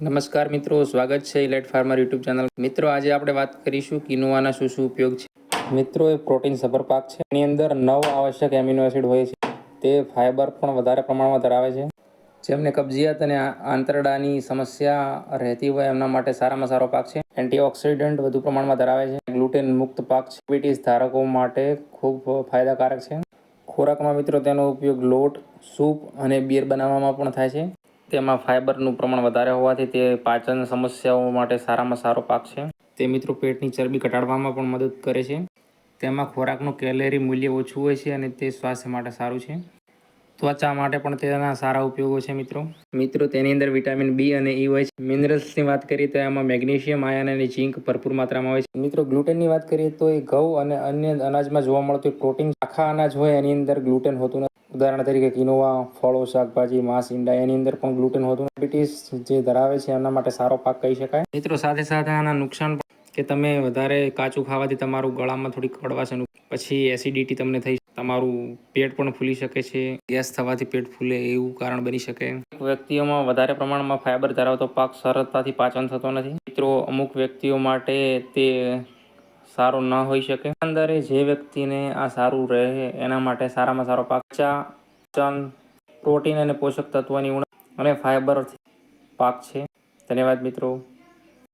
નમસ્કાર મિત્રો, સ્વાગત છે ઇલેટ ફાર્મર યુટ્યુબ ચેનલ. મિત્રો, આજે આપણે વાત કરીશું કિનોવાના શું શું ઉપયોગ છે. મિત્રો, એ પ્રોટીન સભર પાક છે. એની અંદર નવ આવશ્યક એમિનો એસિડ હોય છે. તે ફાઇબર પણ વધારે પ્રમાણમાં ધરાવે છે. જેમને કબજિયાત અને આંતરડાની સમસ્યા રહેતી હોય એમના માટે સારામાં સારો પાક છે. એન્ટીઓક્સિડન્ટ વધુ પ્રમાણમાં ધરાવે છે. ગ્લુટેન મુક્ત પાક છે. ડાયાબિટીસ ધારકો માટે ખૂબ ફાયદાકારક છે. ખોરાકમાં મિત્રો, તેનો ઉપયોગ લોટ, સૂપ અને બિયર બનાવવામાં પણ થાય છે. તેમાં ફાઇબરનું પ્રમાણ વધારે હોવાથી તે પાચન સમસ્યાઓ માટે સારામાં સારો પાક છે. તે મિત્રો પેટની ચરબી ઘટાડવામાં પણ મદદ કરે છે. તેમાં ખોરાકનું કેલેરી મૂલ્ય ઓછું હોય છે અને તે સ્વાસ્થ્ય માટે સારું છે. ત્વચા માટે પણ તેના સારા ઉપયોગો છે મિત્રો. મિત્રો, તેની અંદર વિટામિન બી અને ઈ હોય છે. મિનરલ્સની વાત કરીએ તો એમાં મેગ્નેશિયમ, આયન અને ઝીંક ભરપૂર માત્રામાં હોય છે. મિત્રો, ગ્લુટેનની વાત કરીએ તો એ ઘઉં અને અન્ય અનાજમાં જોવા મળતું પ્રોટીન આખા અનાજ હોય એની અંદર ગ્લુટેન હોતું નથી. ઉદાહરણ તરીકે કિનોવા ફળો, શાકભાજી, માંસ, ઈંડા, એની અંદર પણ ગ્લુટેન હોતું ડાયાબિટીસ જે ધરાવે છે, એના માટે સારો પાક કહી શકાય. મિત્રો, સાથે સાથે આના નુકસાન કે તમે વધારે કાચું ખાવાથી તમારું ગળામાં થોડી કડવાશ પછી એસિડિટી તમને થઈ તમારું પેટ પણ ફૂલી શકે છે. ગેસ થવાથી પેટ ફૂલે એવું કારણ બની શકે. વ્યક્તિઓમાં વધારે પ્રમાણમાં ફાઇબર ધરાવતો પાક સરળતાથી પાચન થતો નથી. મિત્રો, અમુક વ્યક્તિઓ માટે તે સારો ન હોઈ શકે. એકંદરે જે વ્યક્તિને આ સારું રહે, એના માટે સારામાં સારો પાક ચા પ્રોટીન અને પોષક તત્વોની ઉણપ અને ફાઇબર પાક છે. ધન્યવાદ મિત્રો.